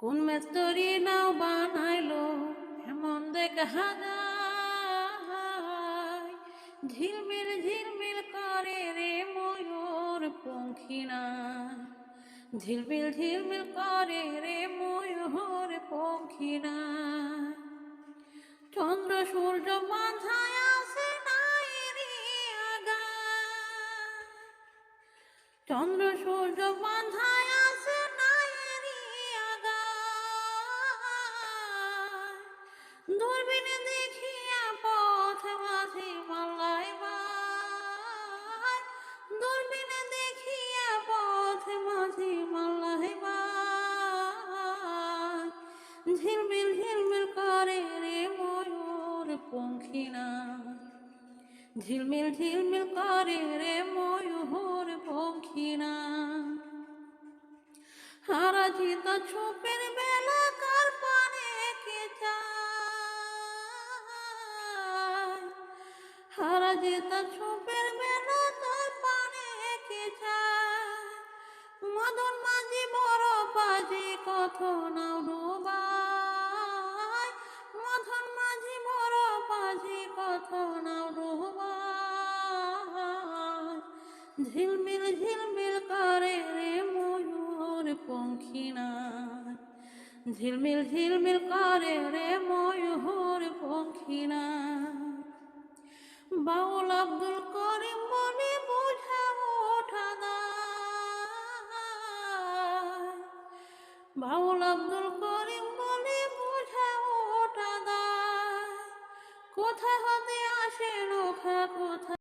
কোন মেস্তরি নাও বানাইলো, এমন দেখা যায়। ঝিলমিল ঝিলমিল করে রে ময়ূর পঙ্খিনা। ঝিলমিল ঝিলমিল করে রে ময়ূর পঙ্খিনা। চন্দ্র সূর্য মাথায় আসে নাই রে আগা। চন্দ্র সূর্য মাথায় পঙ্খিনা। ঝিলমিল ঝিলমিল করে রে ময়ূর পঙ্খিনা। হারা চিতা ছোপের বেলা কার পানে কে হারা চিতা ছোপের বেলা কার পানে কে মদন মাঝি বড় বাজে কত নাও ঝিলমিল ঝিলমিল করে রে ময়ূর পঙ্খিনা ঝিলমিল ঝিলমিল করে রে ময়ূর পঙ্খিনা বাউল আব্দুল করিম মনে বোঝা ওঠা। বাউল আব্দুল করিম মনে বোঝা ওঠা। কোথা হতে আসে রোখা কোথা